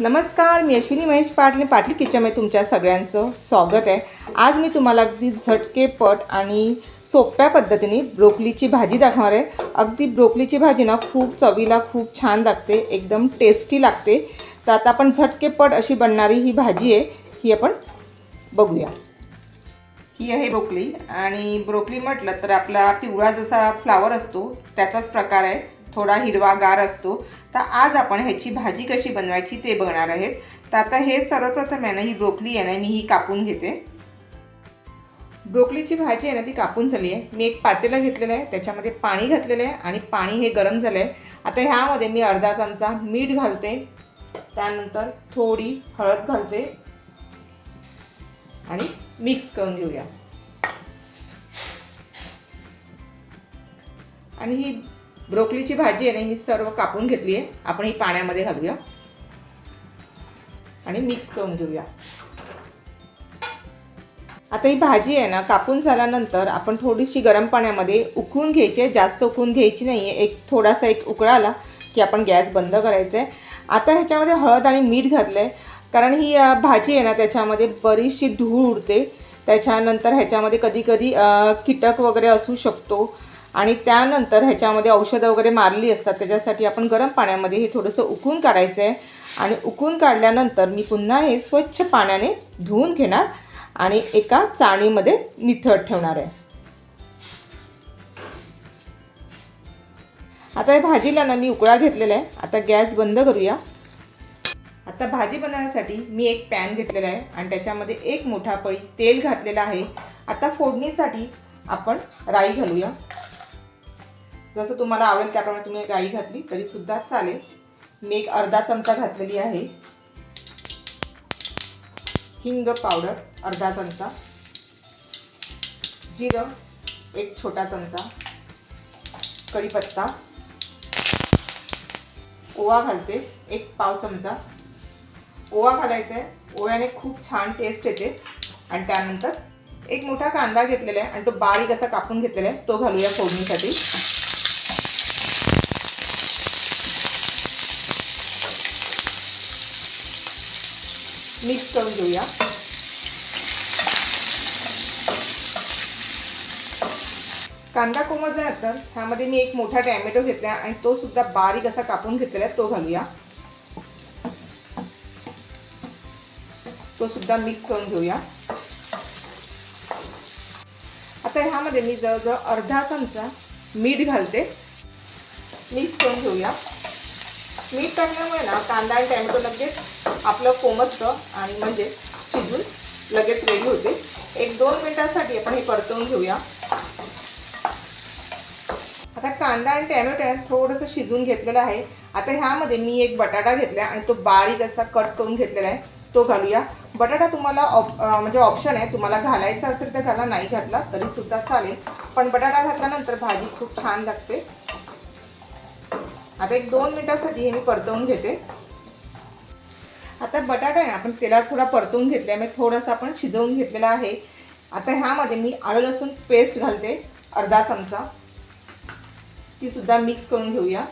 नमस्कार मी अश्विनी महेश पाटले पाटली किचनमध्ये तुमच्या सगळ्यांचं स्वागत आहे. आज मी तुम्हाला अगदी झटकेपट आणि सोप्या पद्धतीने ब्रोकलीची भाजी दाखवणार आहे. अगदी ब्रोकलीची भाजी ना खूप चवीला खूप छान लागते एकदम टेस्टी लागते. तर आता आपण झटकेपट अशी बनणारी ही भाजी आहे ही आपण बघूया. ही आहे ब्रोकली आणि ब्रोकली म्हटलं तर आपला पिवळा जसा फ्लावर असतो त्याचाच प्रकार आहे. थोडा हिरवागार असतो. तर आज आपण ह्याची भाजी कशी बनवायची ते बघणार आहेत. तर आता हे सर्वप्रथम आहे ना ही ब्रोकली आहे ना मी ही कापून घेते. ब्रोकलीची भाजी आहे ना ती कापून झाली आहे. मी एक पातेलं घेतलेलं आहे. त्याच्यामध्ये पाणी घातलेलं आहे आणि पाणी हे गरम झालं आहे आता ह्यामध्ये मी अर्धा चमचा मीठ घालते. त्यानंतर थोडी हळद घालते. आणि मिक्स करून घेऊया. आणि ही ब्रोकलीची भाजी आहे ना मी सर्व कापून घेतली आहे. आपण ही पाण्यामध्ये घालूया. आणि मिक्स करून घेऊया. आता ही भाजी आहे ना कापून झाल्यानंतर आपण थोडीशी गरम पाण्यामध्ये उकळून घ्यायची आहे. जास्त उकळून घ्यायची नाही आहे एक थोडासा एक उकळा आला की आपण गॅस बंद करायचा आहे. आता ह्याच्यामध्ये हळद आणि मीठ घातलं आहे कारण ही भाजी आहे ना त्याच्यामध्ये बरीचशी धूळ उडते. त्याच्यानंतर ह्याच्यामध्ये कधी कधी कीटक वगैरे असू शकतो. आणि त्यानंतर ह्याच्यामध्ये औषधं वगैरे मारली असतात त्याच्यासाठी आपण गरम पाण्यामध्ये हे थोडंसं उकळून काढायचं आहे आणि उकळून काढल्यानंतर मी पुन्हा हे स्वच्छ पाण्याने धुवून घेणार आणि एका चाळणीमध्ये निथळ ठेवणार आहे. आता या भाजीला ना मी उकळा घेतलेला आहे. आता गॅस बंद करूया. आता भाजी बनवण्यासाठी मी एक पॅन घेतलेला आहे आणि त्याच्यामध्ये एक मोठा पळी तेल घातलेला आहे. आता फोडणीसाठी आपण राई घालूया. जसं तुम्हाला आवडेल त्याप्रमाणे तुम्ही राई घातली तरी सुद्धा चालेल. मी एक अर्धा चमचा घातलेली आहे. हिंग पावडर अर्धा चमचा. जिरं एक छोटा चमचा. कढीपत्ता. ओवा घालते एक पाव चमचा. ओवा घालायचा आहे. ओव्याने खूप छान टेस्ट येते. आणि त्यानंतर एक मोठा कांदा घेतलेला आहे आणि तो बारीक असा कापून घेतलेला आहे. तो घालूया फोडणीसाठी. मिक्स करून घेऊया. कांदा कोमजल्यानंतर ह्यामध्ये मी एक मोठा टॅमॅटो घेतला आणि तो सुद्धा बारीक असा कापून घेतलेला आहे तो घालूया. तो सुद्धा मिक्स करून घेऊया. आता ह्यामध्ये मी जवळजवळ अर्धा चमचा मीठ घालते. मिक्स करून घेऊया. मीठ टाकल्यामुळे ना कांदा आणि टॅमॅटो लगेच आपलं कोमजतं आणि म्हणजे शिजून लगेच रेडी होते. एक दोन मिनटांसाठी आपण हे परतवून घेऊया. आता कांदा आणि टॅमॅटो थोडंसं शिजून घेतलेलं आहे. आता ह्यामध्ये मी एक बटाटा घेतला आणि तो बारीक असा कट करून घेतलेला आहे. तो घालूया. बटाटा तुम्हाला ऑप म्हणजे ऑप्शन आहे. तुम्हाला घालायचा असेल तर घाला नाही घातला तरीसुद्धा चालेल. पण बटाटा घातल्यानंतर भाजी खूप छान लागते. आता एक दोन मिनिटासाठी हे मी परतवून घेते. आता बटाटा आहे ना आपण तेलात थोडा परतवून घेतल्यामुळे थोडंसं आपण शिजवून घेतलेला आहे. आता ह्यामध्ये मी आळू लसूण पेस्ट घालते अर्धा चमचा. ती सुद्धा मिक्स करून घेऊया.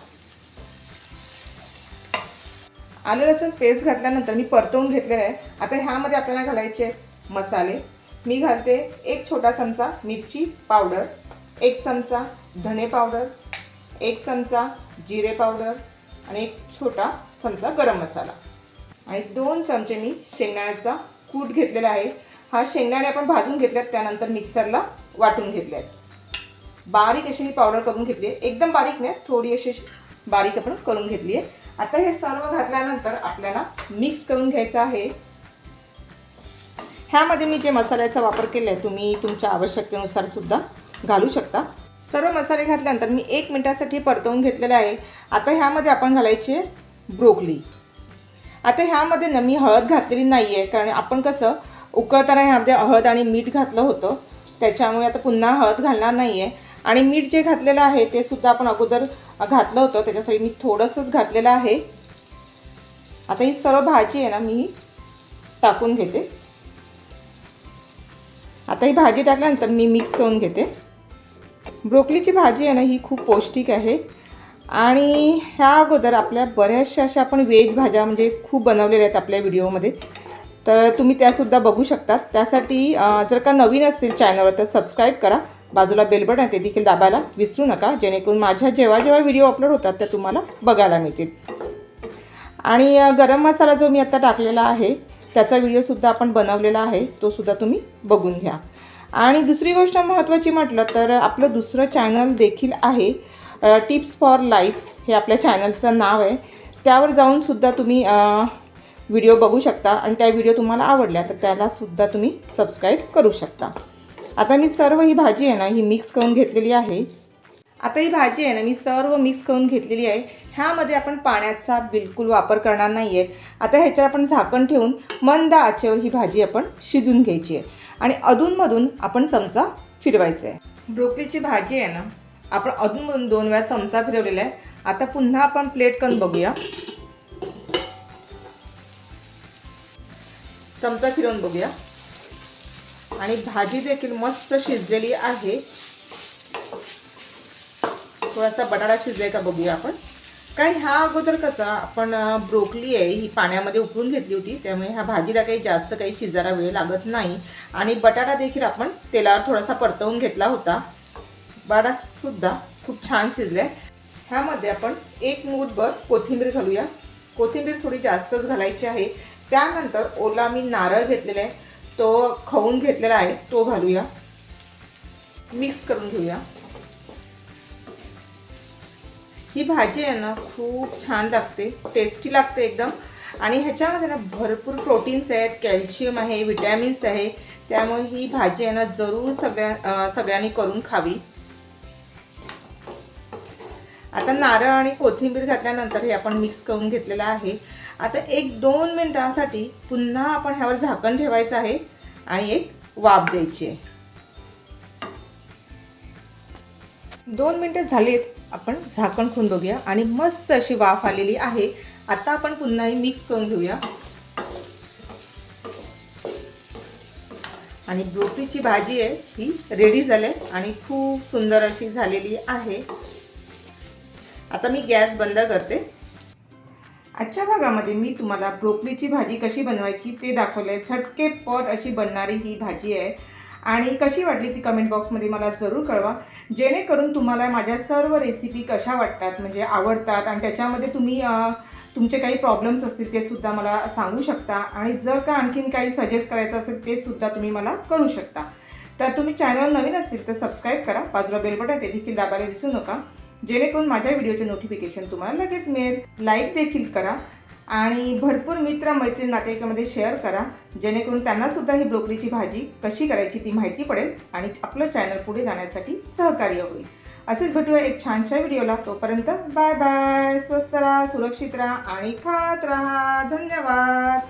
आलं लसूण पेस्ट घातल्यानंतर मी परतवून घेतलेलं आहे. आता ह्यामध्ये आपल्याला घालायचे मसाले. मी घालते एक छोटा चमचा मिरची पावडर एक चमचा धने पावडर एक चमचा जिरे पावडर आणि एक छोटा चमचा गरम मसाला. आणि दोन चमचे मी शेंगदाण्याचा कूट घेतलेला आहे. हा शेंगदाणे आपण भाजून घेतल्यात त्यानंतर मिक्सरला वाटून घेतले आहेत बारीक अशी मी पावडर करून घेतली आहे. एकदम बारीक नाही थोडी अशी बारीक आपण करून घेतली आहे. आता हे सर्व घातल्यानंतर आपल्याला मिक्स करून घ्यायचं आहे. ह्यामध्ये मी जे मसाल्याचा वापर केला आहे तुम्ही तुमच्या आवश्यकतेनुसार सुद्धा घालू शकता. सर्व मसाले घातल्यानंतर मी एक मिनटासाठी परतवून घेतलेले आहे. आता ह्यामध्ये आपण घालायचे ब्रोकली. आता ह्यामध्ये ना मी हळद घातलेली नाही आहे कारण आपण कसं उकळताना ह्यामध्ये हळद आणि मीठ घातलं होतं. त्याच्यामुळे आता पुन्हा हळद घालणार नाही आहे आणि मीठ जे घातलेलं आहे ते सुद्धा आपण अगोदर घातलं होतं. त्याच्यासाठी मी थोडंसंच घातलेलं आहे. आता ही सर्व भाजी आहे ना मी टाकून घेते. आता ही भाजी टाकल्यानंतर मी मिक्स करून घेते. ब्रोकलीची भाजी आहे ना ही खूप पौष्टिक आहे. आणि ह्या अगोदर आपल्या बऱ्याचशा अशा आपण वेज भाज्या म्हणजे खूप बनवलेल्या आहेत आपल्या व्हिडिओमध्ये. तर तुम्ही त्यासुद्धा बघू शकता त्यासाठी जर का नवीन असतील चॅनलवर तर सबस्क्राईब करा. बाजूला बेलबटन आहे ते देखील दाबायला विसरू नका. जेणेकरून माझ्या जेव्हा जेव्हा व्हिडिओ अपलोड होतात त्या तुम्हाला बघायला मिळतील. आणि गरम मसाला जो मी आता टाकलेला आहे त्याचा व्हिडिओसुद्धा आपण बनवलेला आहे तो सुद्धा तुम्ही बघून घ्या. आणि दुसरी गोष्ट महत्त्वाची म्हटलं तर आपलं दुसरं चॅनल देखील आहे टिप्स फॉर लाईफ हे आपल्या चॅनलचं नाव आहे. त्यावर जाऊन सुद्धा तुम्ही व्हिडिओ बघू शकता आणि त्या व्हिडिओ तुम्हाला आवडल्या तर त्यालासुद्धा तुम्ही सबस्क्राईब करू शकता. आता मी सर्व ही भाजी आहे ना ही मिक्स करून घेतलेली आहे. आता ही भाजी आहे ना मी सर्व मिक्स करून घेतलेली आहे. ह्यामध्ये आपण पाण्याचा बिलकुल वापर करणार नाही आहे आता ह्याच्यावर आपण झाकण ठेवून मंद आचेवर ही भाजी आपण शिजून घ्यायची आहे. आणि अधूनमधून आपण चमचा फिरवायचा आहे. ब्रोकलीची भाजी आहे ना आपण अधूनमधून दोन वेळा चमचा फिरवलेला आहे. आता पुन्हा आपण प्लेट करून बघूया. चमचा फिरवून बघूया. आणि भाजी देखील मस्त शिजलेली आहे. थोडासा बटाटा शिजलाय का बघूया आपण. कारण ह्या अगोदर कसं आपण ब्रोकली आहे ही पाण्यामध्ये उकळून घेतली होती त्यामुळे ह्या भाजीला काही जास्त काही शिजायला वेळ लागत नाही. आणि बटाटा देखील आपण तेलावर थोडासा परतवून घेतला होता. बटाटासुद्धा खूप छान शिजलाय. ह्यामध्ये आपण एक मूठभर कोथिंबीर घालूया. कोथिंबीर थोडी जास्तच घालायची आहे. त्यानंतर ओला मी नारळ घेतलेला आहे. तो खवून घेतलेला आहे. तो घालूया. मिक्स करून घेऊया. ही भाजी आहे ना खूप छान लागते टेस्टी लागते एकदम. आणि ह्याच्यामध्ये ना भरपूर प्रोटीन्स आहेत कॅल्शियम आहे विटॅमिन्स आहे. त्यामुळे ही भाजी आहे ना जरूर सगळ्या सगळ्यांनी करून खावी. आता नारळ आणि कोथिंबीर घातल्यानंतर हे आपण मिक्स करून घेतलेलं आहे. आता एक दोन मिनिटांसाठी पुन्हा आपण ह्यावर झाकण ठेवायचं आहे आणि एक वाफ द्यायची आहे. दोन मिनटं झालीत. आपण झाकण खोलून बघूया. आणि मस्त अशी वाफ आलेली आहे. आता आपण पुन्हा ही मिक्स करून घेऊया. आणि ब्रोकलीची भाजी आहे ही रेडी झाली आणि खूप सुंदर अशी झालेली आहे. आता मी गॅस बंद करते. आजच्या भागामध्ये मी तुम्हाला ब्रोकलीची भाजी कशी बनवायची ते दाखवलं आहे झटके पट अशी बनणारी ही भाजी आहे. आणि कशी वाटली ती कमेंट बॉक्समध्ये मला जरूर कळवा. जेणेकरून तुम्हाला माझ्या सर्व रेसिपी कशा वाटतात म्हणजे आवडतात आणि त्याच्यामध्ये तुम्ही तुमचे काही प्रॉब्लेम्स असतील ते सुद्धा मला सांगू शकता. आणि जर का आणखीन काही सजेस्ट करायचं असेल ते सुद्धा तुम्ही मला करू शकता. तर तुम्ही चॅनल नवीन असतील तर सबस्क्राईब करा. बाजूला बेल बटन ते देखील दाबायला विसरू नका. जेणेकरून माझ्या व्हिडिओचे नोटिफिकेशन तुम्हाला लगेच मिळेल. लाईक देखील करा. आणि भरपूर मित्र मैत्रीण नातेवाईकामध्ये शेअर करा. जेणेकरून त्यांनासुद्धा ही ब्रोकलीची भाजी कशी करायची ती माहिती पडेल आणि आपलं चॅनल पुढे जाण्यासाठी सहकार्य होईल. असेच भेटूया एक छानशा व्हिडिओला तोपर्यंत बाय बाय स्वस्त राहा सुरक्षित राहा आणि खात राहा. धन्यवाद.